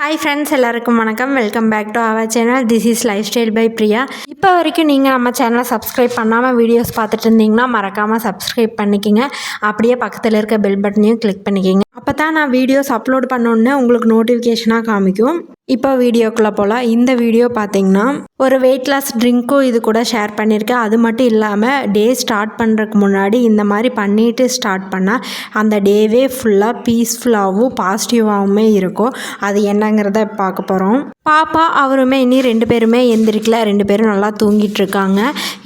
Hi friends எல்லாருக்கும் வணக்கம். Welcome back to our channel this is lifestyle by Priya இப்போ வரைக்கும் நீங்கள் நம்ம சேனலை சப்ஸ்கிரைப் பண்ணாமல் வீடியோஸ் பார்த்துட்டு இருந்தீங்கன்னா மறக்காமல் சப்ஸ்கிரைப் பண்ணிக்கிங்க. அப்படியே பக்கத்தில் இருக்க பெல் பட்டனையும் கிளிக் பண்ணிக்கிங்க. அப்போ தான் நான் வீடியோஸ் அப்லோட் பண்ணோன்னே உங்களுக்கு நோட்டிஃபிகேஷனாக காமிக்கும். இப்போ வீடியோக்குள்ளே போகலாம் இந்த வீடியோ பார்த்தீங்கன்னா ஒரு வெயிட் லாஸ் ட்ரிங்க்கும் இது கூட ஷேர் பண்ணியிருக்கேன் அது மட்டும் இல்லாமல் டே ஸ்டார்ட் பண்ணுறதுக்கு முன்னாடி இந்த மாதிரி பண்ணிட்டு ஸ்டார்ட் பண்ணால் அந்த டேவே ஃபுல்லாக பீஸ்ஃபுல்லாகவும் பாசிட்டிவாகவுமே இருக்கும். அது என்னங்கிறத பார்க்க போகிறோம் பாப்பா அவருமே இனி ரெண்டு பேருமே எந்திரிக்கல. ரெண்டு பேரும் நல்லா தூங்கிட்டு இருக்காங்க.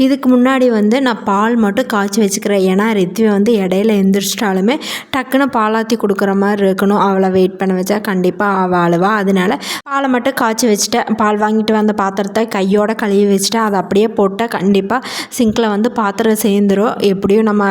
இதுக்கு முன்னாடி வந்து நான் பால் மட்டும் காய்ச்சி வச்சுக்கிறேன். ஏன்னா ரித்வி வந்து இடையில எந்திரிச்சிட்டாலுமே டக்குன்னு பாலாத்தி கொடுக்குற மாதிரி இருக்கணும் அவளை வெயிட் பண்ண வச்சா கண்டிப்பாக அவள் அழுவா. அதனால பாலை மட்டும் காய்ச்சி வச்சுட்டேன். பால் வாங்கிட்டு வந்த பாத்திரத்தை கையோட கழுவி வச்சுட்டேன். அதை அப்படியே போட்டால் கண்டிப்பாக சிங்கில் வந்து பாத்திரம் சேர்ந்துடும் எப்படியும் நம்ம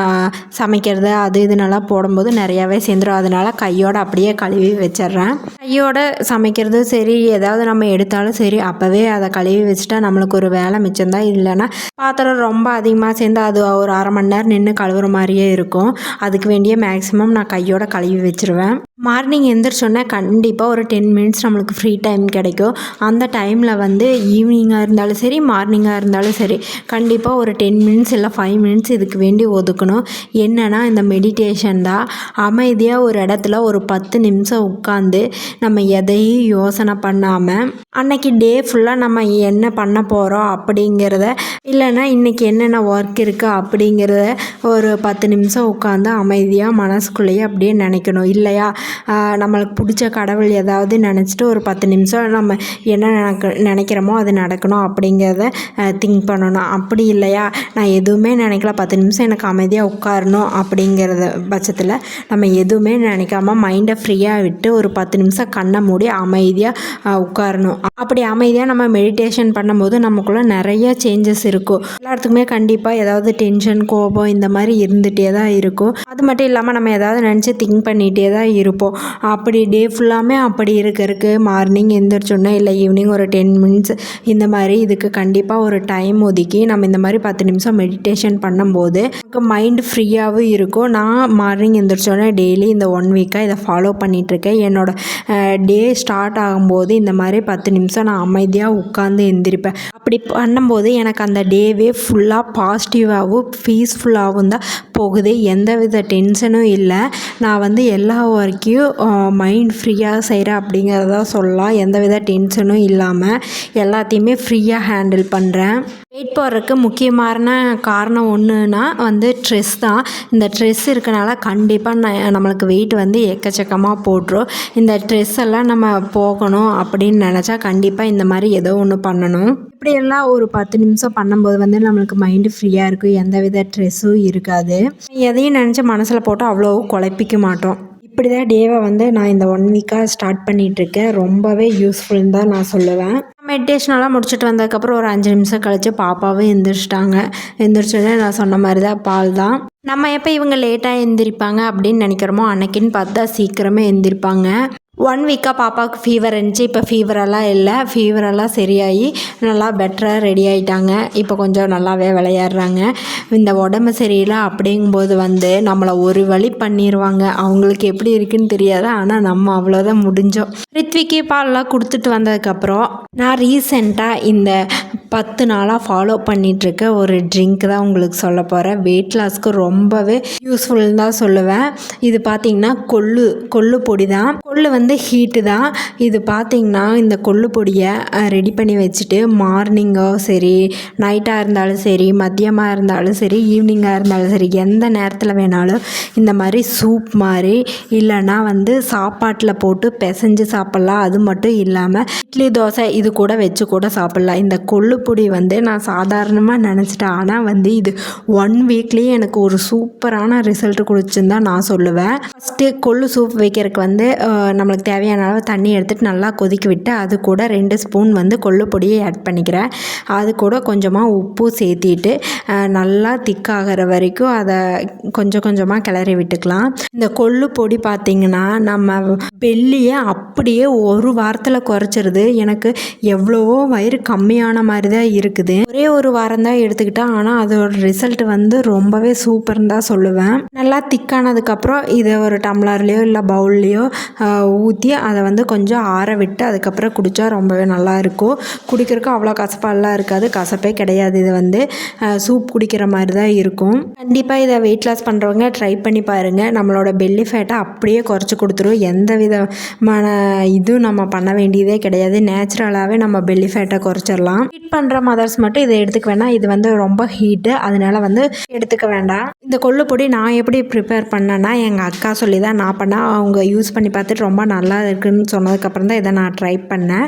சமைக்கிறது அது இதுனெல்லாம் போடும்போது நிறையாவே சேர்ந்துடும் அதனால கையோட அப்படியே கழுவி வச்சிடுறேன். கையோட சமைக்கிறது சரி ஏதாவது நம்ம எடுத்தாலும் சரி அப்போவே அதை கழுவி வச்சுட்டா நம்மளுக்கு ஒரு வேலை மிச்சம்தான் இல்லைன்னா பாத்திரம் ரொம்ப அதிகமாக சேர்ந்து அது ஒரு அரை மணி நேரம் நின்று கழுவுற மாதிரியே இருக்கும். அதுக்கு வேண்டிய மேக்ஸிமம் நான் கையோட கழுவி வச்சுருவேன். மார்னிங் எந்திரிச்சோன்னே கண்டிப்பாக ஒரு டென் மினிட்ஸ் நம்மளுக்கு ஃப்ரீ டைம் கிடைக்கும். அந்த டைமில் வந்து ஈவினிங்காக இருந்தாலும் சரி மார்னிங்காக இருந்தாலும் சரி கண்டிப்பாக ஒரு டென் மினிட்ஸ் இல்லை ஃபைவ் மினிட்ஸ் இதுக்கு வேண்டி ஒதுக்கணும். என்னென்னா இந்த மெடிடேஷன் தான். அமைதியாக ஒரு இடத்துல ஒரு பத்து நிமிஷம் உட்காந்து நம்ம எதையும் யோசனை பண்ணாமல் அன்னைக்கு டே ஃபுல்லாக நம்ம என்ன பண்ண போகிறோம் அப்படிங்கிறத இல்லைன்னா இன்றைக்கி என்னென்ன ஒர்க் இருக்குது அப்படிங்கிறத ஒரு பத்து நிமிஷம் உட்காந்து அமைதியாக மனசுக்குள்ளேயே அப்படியே நினைக்கணும். இல்லையா? நம்மளுக்கு பிடிச்ச கடவுள் ஏதாவது நினச்சிட்டு ஒரு பத்து நிமிஷம் நம்ம என்ன நினைக்க நினைக்கிறோமோ அது நடக்கணும் அப்படிங்கிறத திங்க் பண்ணணும். அப்படி இல்லையா? நான் எதுவுமே நினைக்கல. பத்து நிமிஷம் எனக்கு அமைதியாக உட்காரணும் அப்படிங்கிறத பட்சத்தில் நம்ம எதுவுமே நினைக்காம மைண்டை ஃப்ரீயாக விட்டு ஒரு பத்து நிமிஷம் கண்ணை மூடி அமைதியாக உட்காரணும். அப்படி அமைதியாக நம்ம மெடிடேஷன் பண்ணும்போது நமக்குள்ளே நிறைய சேஞ்சஸ் இருக்கும். எல்லாத்துக்குமே கண்டிப்பாக ஏதாவது டென்ஷன் கோபம் இந்த மாதிரி இருந்துகிட்டே தான் இருக்கும். அது மட்டும் இல்லாமல் நம்ம ஏதாவது நினச்சி திங்க் பண்ணிட்டு பண்ணிகிட்டே தான் இருப்போம். அப்படி டே ஃபுல்லாமே அப்படி இருக்கிறதுக்கு மார்னிங் எந்திரிச்சோன்னே இல்லை ஈவினிங் ஒரு டென் மினிட்ஸ் இந்த மாதிரி இதுக்கு கண்டிப்பாக ஒரு டைம் ஒதுக்கி நம்ம இந்த மாதிரி பத்து நிமிஷம் மெடிடேஷன் பண்ணும்போது நமக்கு மைண்ட் ஃப்ரீயாகவும் இருக்கும். நான் மார்னிங் எந்திரிச்சோன்னே டெய்லி இந்த ஒன் வீக்காக இதை ஃபாலோ பண்ணிகிட்ருக்கேன் என்னோடய டே ஸ்டார்ட் ஆகும்போது இந்த மாதிரி பத்து நிமிஷம் நான் அமைதியாக உட்காந்து எந்திரிப்பேன். அப்படி பண்ணும்போது எனக்கு அந்த டேவே ஃபுல்லாக பாசிட்டிவாகவும் பீஸ்ஃபுல்லாகவும் தான் போகுது. எந்தவித டென்ஷனும் இல்லை. நான் வந்து எல்லா ஒர்க்கையும் மைண்ட் ஃப்ரீயாக செய்கிறேன் அப்படிங்கிறத சொல்லலாம். எந்தவித டென்ஷனும் இல்லாமல் எல்லாத்தையுமே ஃப்ரீயாக ஹேண்டில் பண்ணுறேன் வெயிட் போடுறதுக்கு முக்கியமான காரணம் ஒன்றுனா வந்து ஸ்ட்ரெஸ் தான். இந்த ஸ்ட்ரெஸ் இருக்கனால கண்டிப்பாக ந நம்மளுக்கு வெயிட் வந்து எக்கச்சக்கமாக போட்டுரும். இந்த ஸ்ட்ரெஸ் எல்லாம் நம்ம போகணும் அப்படின்னு நினச்சா கண்டிப்பாக இந்த மாதிரி ஏதோ ஒன்று பண்ணணும். இப்படியெல்லாம் ஒரு பத்து நிமிஷம் பண்ணும்போது வந்து நம்மளுக்கு மைண்டு ஃப்ரீயாக இருக்கும். எந்த வித ஸ்ட்ரெஸ்ஸும் இருக்காது. எதையும் நினச்சி மனசில் போட்டு அவ்வளோ குழப்பிக்க மாட்டோம். இப்படி தான் டேவை வந்து நான் இந்த ஒன் வீக்காக ஸ்டார்ட் பண்ணிகிட்ருக்கேன் ரொம்பவே யூஸ்ஃபுல்னு தான் நான் சொல்லுவேன். மெடிடேஷனெல்லாம் முடிச்சுட்டு வந்ததுக்கப்புறம் ஒரு அஞ்சு நிமிஷம் கழித்து பாப்பாவும் எந்திரிச்சிட்டாங்க. எந்திரிச்சோடனே நான் சொன்ன மாதிரி தான் பால் தான். நம்ம எப்போ இவங்க லேட்டாக எந்திரிப்பாங்க அப்படின்னு நினைக்கிறோமோ அன்னைக்குன்னு பார்த்தா சீக்கிரமே எந்திரிப்பாங்க. ஒன் வீக்காக பாப்பாவுக்கு ஃபீவர் இருந்துச்சு. இப்போ ஃபீவரெல்லாம் இல்லை. ஃபீவரெல்லாம் சரியாகி நல்லா பெட்டராக ரெடி ஆகிட்டாங்க இப்போ கொஞ்சம் நல்லாவே விளையாடுறாங்க. இந்த உடம்பு சரியில்லை அப்படிங்கும்போது வந்து நம்மளை ஒரு வழி பண்ணிடுவாங்க அவங்களுக்கு எப்படி இருக்குன்னு தெரியாது. ஆனால் நம்ம அவ்வளோதான் முடிஞ்சோம். ரித்விக்கு பால்லாம் கொடுத்துட்டு வந்ததுக்கப்புறம் நான் ரீசெண்டாக இந்த பத்து நாளாக ஃபாலோ பண்ணிகிட்ருக்க ஒரு ட்ரிங்க் தான் உங்களுக்கு சொல்ல போகிறேன் வெயிட் லாஸ்க்கு ரொம்பவே யூஸ்ஃபுல்னு தான் சொல்லுவேன். இது பார்த்திங்கன்னா கொள்ளு கொள்ளு பொடி தான். கொள்ளு வந்து ஹீட்டு தான். இது பார்த்திங்கன்னா இந்த கொள்ளு பொடியை ரெடி பண்ணி வச்சுட்டு மார்னிங்கோ சரி நைட்டாக இருந்தாலும் சரி மதியமாக இருந்தாலும் சரி ஈவினிங்காக இருந்தாலும் சரி எந்த நேரத்தில் வேணாலும் இந்த மாதிரி சூப் மாதிரி இல்லைன்னா வந்து சாப்பாட்டில் போட்டு பிசைஞ்சு சாப்பிட்லாம். அது மட்டும் இல்லாமல் இட்லி தோசை இது கூட வச்சு கூட சாப்பிட்லாம். இந்த கொள்ளு பொடி வந்து நான் சாதாரணமாக நினச்சிட்டேன். ஆனால் வந்து இது ஒன் வீக்லேயே எனக்கு ஒரு சூப்பரான ரிசல்ட் கொடுத்துன்னு தான் நான் சொல்லுவேன். ஃபஸ்ட்டு கொள்ளு சூப் வைக்கிறதுக்கு வந்து நம்மளுக்கு தேவையான அளவு தண்ணி எடுத்துகிட்டு நல்லா கொதிக்க விட்டு அது கூட ரெண்டு ஸ்பூன் வந்து கொள்ளு பொடியை ஆட் பண்ணிக்கிறேன். அது கூட கொஞ்சமாக உப்பு சேர்த்திட்டு நல்லா திக்காகிற வரைக்கும் அதை கொஞ்சம் கொஞ்சமாக கிளறி விட்டுக்கலாம். இந்த கொள்ளு பொடி பார்த்திங்கன்னா நம்ம பெல்லியை அப்படியே ஒரு வாரத்தில் குறைச்சிருது. எனக்கு எவ்வளவோ வயிறு கம்மியான மாதிரி தான் இருக்குது. ஒரே ஒரு வாரம் தான் எடுத்துக்கிட்டேன். ஆனால் அதோட ரிசல்ட் வந்து ரொம்பவே சூப்பர்னு தான் சொல்லுவேன். நல்லா திக்கானதுக்கப்புறம் இதை ஒரு டம்ளர்லேயோ இல்லை பவுல்லையோ ஊற்றி அதை வந்து கொஞ்சம் ஆற விட்டு அதுக்கப்புறம் குடித்தா ரொம்பவே நல்லா இருக்கும். குடிக்கிறதுக்கு அவ்வளோ கசப்பாலாம் இருக்காது. கசப்பே கிடையாது இது வந்து. சூப் குடிக்கிற மாதிரி தான் இருக்கும். கண்டிப்பாக இதை வெயிட் லாஸ் பண்ணுறவங்க ட்ரை பண்ணி பாருங்கள் நம்மளோட பெல்லி ஃபேட்டை அப்படியே குறைச்சி கொடுத்துரும். எந்த விதமான இதுவும் நம்ம பண்ண வேண்டியதே கிடையாது. நேச்சுரலாகவே நம்ம பெல்லி ஃபேட்டை குறைச்சிடலாம். ஹீட் பண்ணுற மதர்ஸ் மட்டும் இதை எடுத்துக்க வேணாம். இது வந்து ரொம்ப ஹீட்டு அதனால வந்து எடுத்துக்க வேண்டாம். இந்த கொள்ளுப்பொடி நான் எப்படி ப்ரிப்பேர் பண்ணேன்னா எங்கள் அக்கா சொல்லி தான் நான் பண்ணேன் அவங்க யூஸ் பண்ணி பார்த்துட்டு ரொம்ப நல்லா இருக்குன்னு சொன்னதுக்கப்புறம் தான் இதை நான் ட்ரை பண்ணேன்.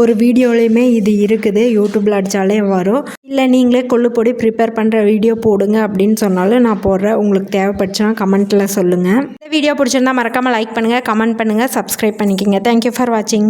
ஒரு வீடியோலையுமே இது இருக்குது. யூடியூப்பில் அடித்தாலே வரும். இல்லை நீங்களே கொள்ளுப்பொடி ப்ரிப்பேர் பண்ணுற வீடியோ போடுங்க அப்படின்னு சொன்னாலும் நான் போடுறேன். உங்களுக்கு தேவைப்பட்டுச்சுன்னா கமெண்ட்டில் சொல்லுங்கள் இந்த வீடியோ பிடிச்சிருந்தா மறக்காமல் லைக் பண்ணுங்கள் கமெண்ட் பண்ணுங்கள் சப்ஸ்கிரைப் பண்ணிக்கோங்க. தேங்க்யூ ஃபார் வாட்சிங்